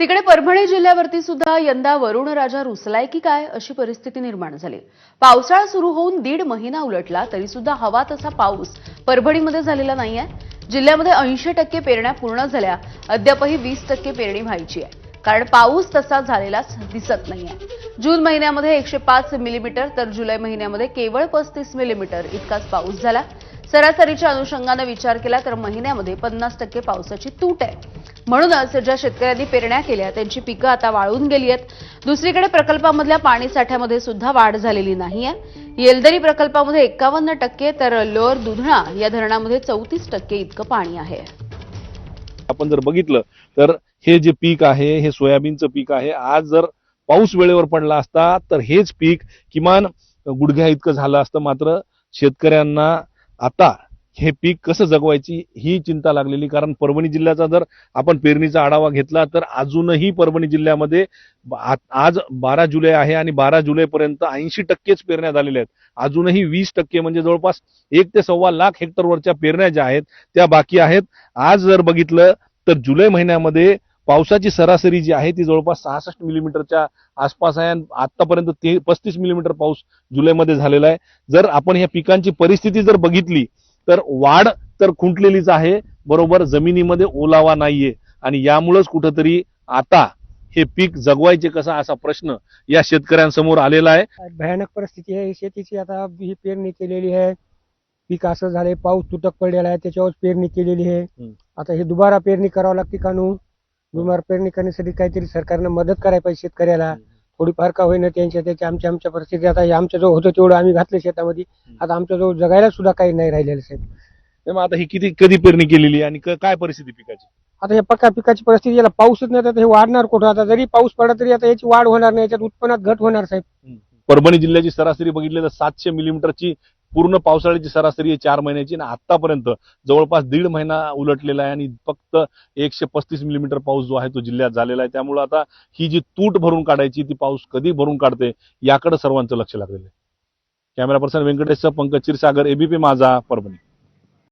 तिकडे परभणी जिल्ह्यावरती सुद्धा यंदा वरुण राजा रुसलाय की काय अशी परिस्थिती निर्माण झाली. पावसाळा सुरू होऊन दीड महिना उलटला तरी सुद्धा हवा तसा पाऊस परभणीमध्ये झालेला नाहीये. जिल्ह्यामध्ये ऐंशी टक्के पेरण्या पूर्ण झाल्या. अद्यापही वीस टक्के पेरणी व्हायची आहे. कारण पाऊस तसा झालेलाच दिसत नाहीये. जून महिन्यामध्ये एकशे पाच मिलीमीटर तर जुलै महिन्यामध्ये केवळ पस्तीस मिलीमीटर इतकाच पाऊस झाला. सरासरीच्या अनुषंगानं विचार केला तर महिन्यामध्ये पन्नास टक्के पावसाची तूट आहे. म्हणूनच ज्या शेतकऱ्यांनी पेरण्या केल्या त्यांची पिकं आता वाळून गेली आहेत. दुसरीकडे प्रकल्पामधल्या पाणी साठ्यामध्ये सुद्धा वाढ झालेली नाहीये येलदरी प्रकल्पामध्ये एकावन्न टक्के तर लोअर दुधणा या धरणामध्ये चौतीस टक्के इतकं पाणी आहे. आपण जर बघितलं तर हे जे पीक आहे हे सोयाबीनचं पीक आहे आज जर पाऊस वेळेवर पडला असता तर हेच पीक किमान गुडघ्या इतकं झालं असतं मात्र शेतकऱ्यांना आता हे पीक कसं जगवायची ही चिंता लागलेली. कारण परभणी जिल्ह्याचा जर आपण पेरणीचा आढावा घेतला तर अजूनही परभणी जिल्ह्यामध्ये आज बारा जुलै आहे आणि बारा जुलैपर्यंत ऐंशी टक्केच पेरण्या झालेल्या आहेत. अजूनही वीस टक्के म्हणजे जवळपास एक ते सव्वा लाख हेक्टरवरच्या पेरण्या ज्या आहेत त्या बाकी आहेत. आज जर बघितलं तर जुलै महिन्यामध्ये पावसाची सरासरी जी आहे ती जवळपास सहासष्ट मिलीमीटरच्या आसपास आहे आणि आतापर्यंत ते पस्तीस मिलीमीटर पाऊस जुलैमध्ये झालेला आहे. जर आपण ह्या पिकांची परिस्थिती जर बघितली तर वाढ तर खुंटलेलीच आहे. बरोबर जमिनीमध्ये ओलावा नाहीये. आणि यामुळेच कुठंतरी आता हे पीक जगवायचे कसा असा प्रश्न या शेतकऱ्यांसमोर आलेला आहे. भयानक परिस्थिती आहे. शेतीची आता ही पेरणी केलेली आहे. पीक असं झालंय पाऊस तुटक पडलेला आहे त्याच्यावर पेरणी केलेली आहे. आता हे दुबारा पेरणी करावं लागते कानू दुबारा पेरणी करण्यासाठी काहीतरी सरकारनं मदत करायला पाहिजे शेतकऱ्याला. थोडीफार का होईना त्यांच्या त्याच्या आमच्या आमच्या परिस्थिती आता आमच्या जो होतं तेवढं आम्ही घातलं शेतामध्ये. आता आमच्या जवळ जगायला सुद्धा काही नाही राहिलेलं साहेब. मग आता ही किती कधी पेरणी केलेली आणि क- काय परिस्थिती पिकाची? आता हे पक्का पिकाची परिस्थिती याला पाऊसच नाही तर हे वाढणार कुठं? आता जरी पाऊस पडला तरी आता याची वाढ होणार नाही याच्यात उत्पन्नात घट होणार साहेब. परभणी जिल्ह्याची सरासरी बघितली तर सातशे मिलीमीटरची पूर्ण पावसाळ्याची सरासरी आहे चार महिन्याची आणि आतापर्यंत जवळपास दीड महिना उलटलेला आहे आणि फक्त एकशे पस्तीस मिलीमीटर पाऊस जो आहे तो जिल्ह्यात झालेला आहे. त्यामुळे आता ही जी तूट भरून काढायची ती पाऊस कधी भरून काढते याकडे सर्वांचं लक्ष लागलेलं आहे. कॅमेरा पर्सन व्यंकटेशचं पंकज क्षीरसागर एबीपी माझा परभणी.